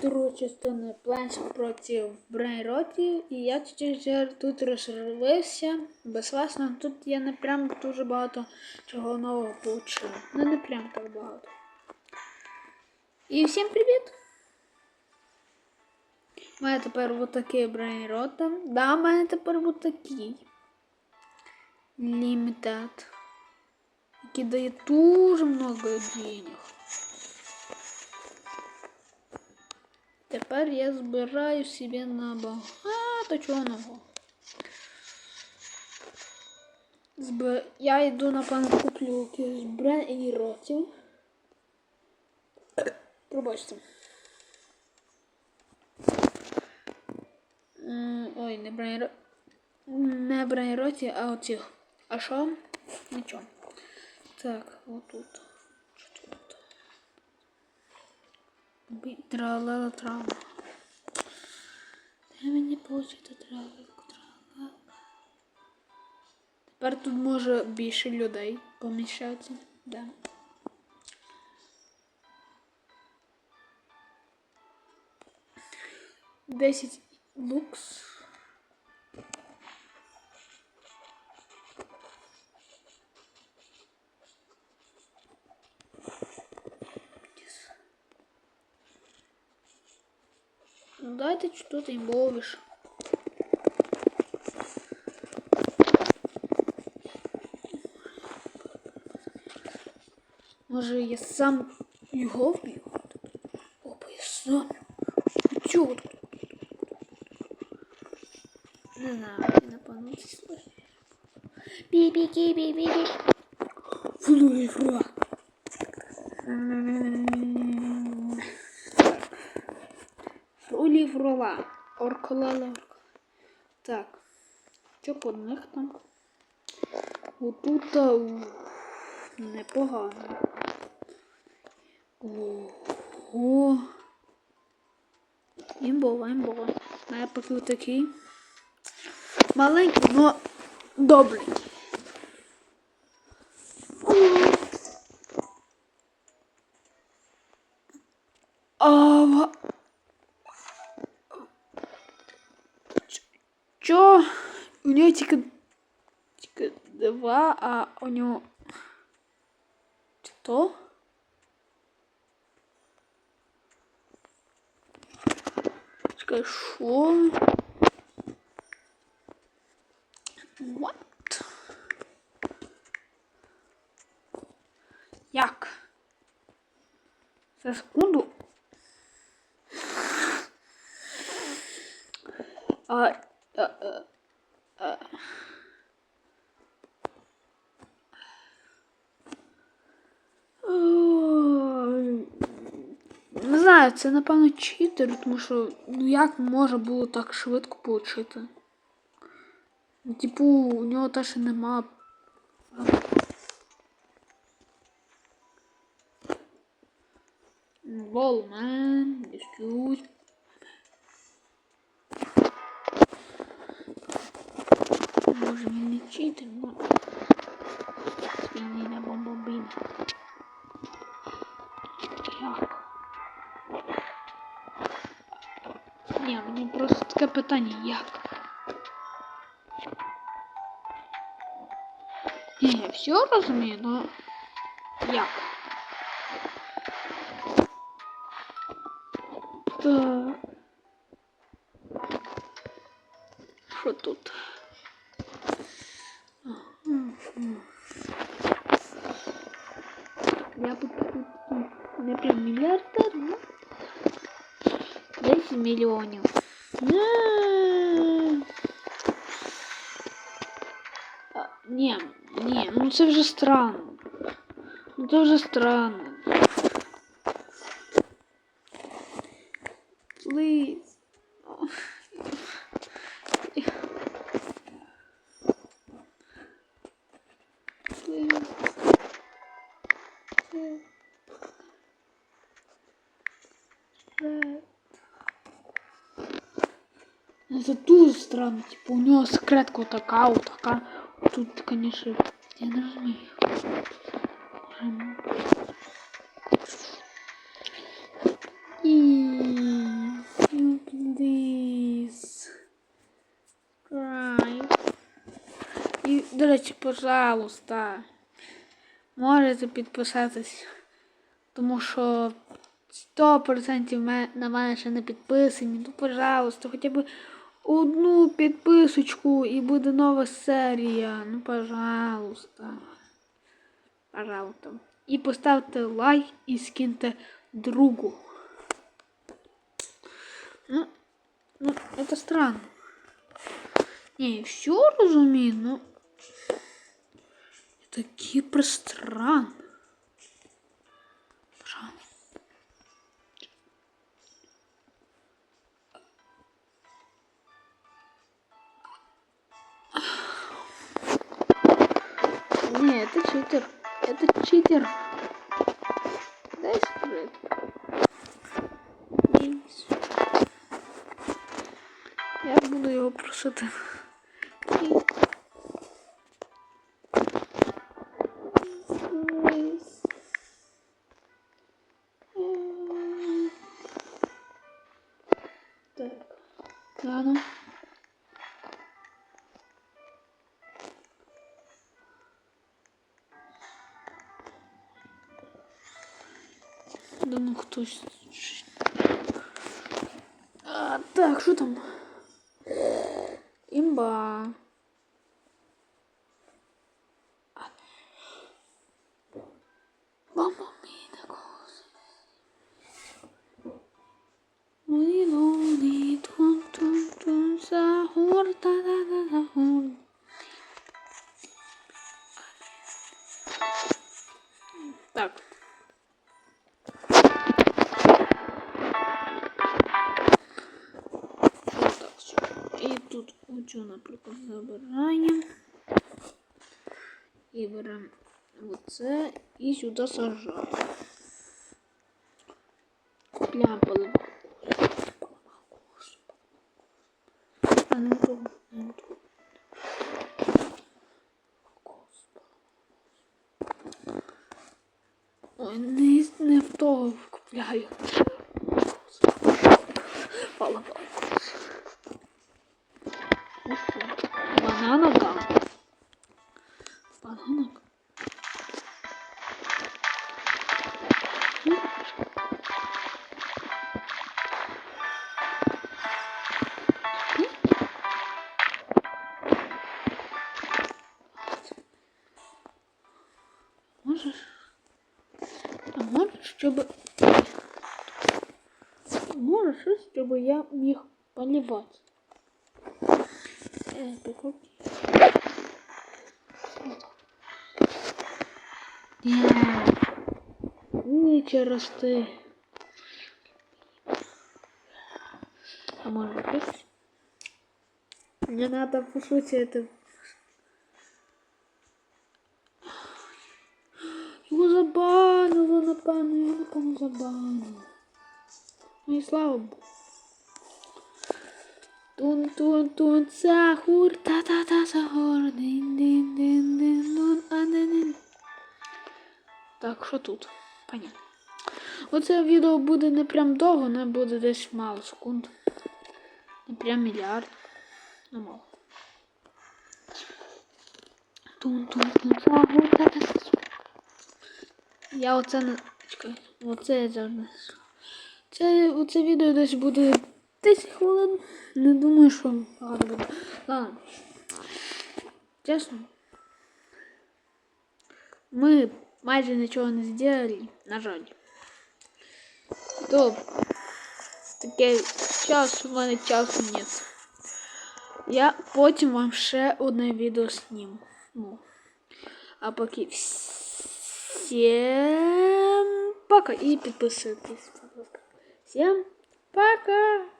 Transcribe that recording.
другої частини Планш проти Брейроті, і я тут розривився. Безвласно, тут я не прям дуже багато чого нового получив. Ну не прям так багато. І всім привіт! У мене тепер вот такий Брейрота. Да, у мене тепер вот такий. Лімітед. Який дає дуже много денег. Тепер я збираю собі на багато чого нового. Зб... Я йду, напевно, куплю якийсь бренд і ротів. Пробачте. Ой, не брейро... Не брейроті, а оці. А що? Нічого. Так, отут. Тралала трава. Де мені получити травику трава? Тепер тут може більше людей поміщатися. Да. Десять лукс. Ну дайте что-то им ловишь. Може я сам його вб'ю? Опа, я сам. Чого тут? Не знаю, я напевно число. Бі-бі-кі, бі-бі-бі. Флуй, Фрулі фрула. Орколала. Так. Що по них там? Отут непогано. Ого. Імбова, імбова. А я поки такий. Маленький, но добрий. У нього тільки, тільки два, а у нього... Що? Чекай, що? What? Як? За секунду. А, Це напевно читер, тому що ну як може було так швидко получити? Ну, Типу, у нього теж нема. Лол, мен, excuse. Може він не читер, ну. таке питання, як? Ні, я все розумію, но як? Так. Що тут? Я тут, тут, тут не прям мільярдер, ну. 10 мільйонів. Не. Ні, ну це вже странно. Ну це вже странно. Please. Ну, Это тут странно, типа у него секретка вот такая, вот такая. Тут, конечно, я нажми. И please subscribe. Пожалуйста. Можете підписатись, тому що 100% на мене ще не підписані. Ну, пожалуйста, хотя бы... одну підписочку і буде нова серія. Ну, пожалуйста. Пожалуйста. І поставте лайк і скиньте другу. Ну, ну, это странно. Не, все розумію, ну. Это Кипр читер. Это читер. Дай секрет. Я буду его просто так. Так. Да, ну. Да ну хтось. А, так, що там? Імба. А. Мама міна cosa. Луні луні тун тун тун сахур та та та сахур. Так. Оцю, наприклад, забираємо. І беремо оце і сюди сажаємо. Поливку. А не то, не то. Ой, не, не в того купляю. Пала, пала. щоб... Можеш, щось, щоб я міг поливати. Е, прикол. Ні. Ні, рости. А может быть? Мне надо пошутить это. забанило, напевно, я напевно забанило. Ну і слава Богу. Тун тун тун сахур та та та сахур дин дин дин дин дун а дин дин. Так, що тут? Понятно. Оце відео буде не прям довго, не буде десь мало секунд. Не прям мільярд. Ну мало. Тун тун тун сахур та та Я оце не. Чекай, оце я завжди. Це оце відео десь буде 10 хвилин. Не думаю, що багато буде. Ладно. Чесно. Ми майже нічого не зробили, на жаль. То таке час, у мене часу нет. Я потім вам ще одне відео зніму. Ну. А поки всем пока и подписывайтесь, пожалуйста. Всем пока!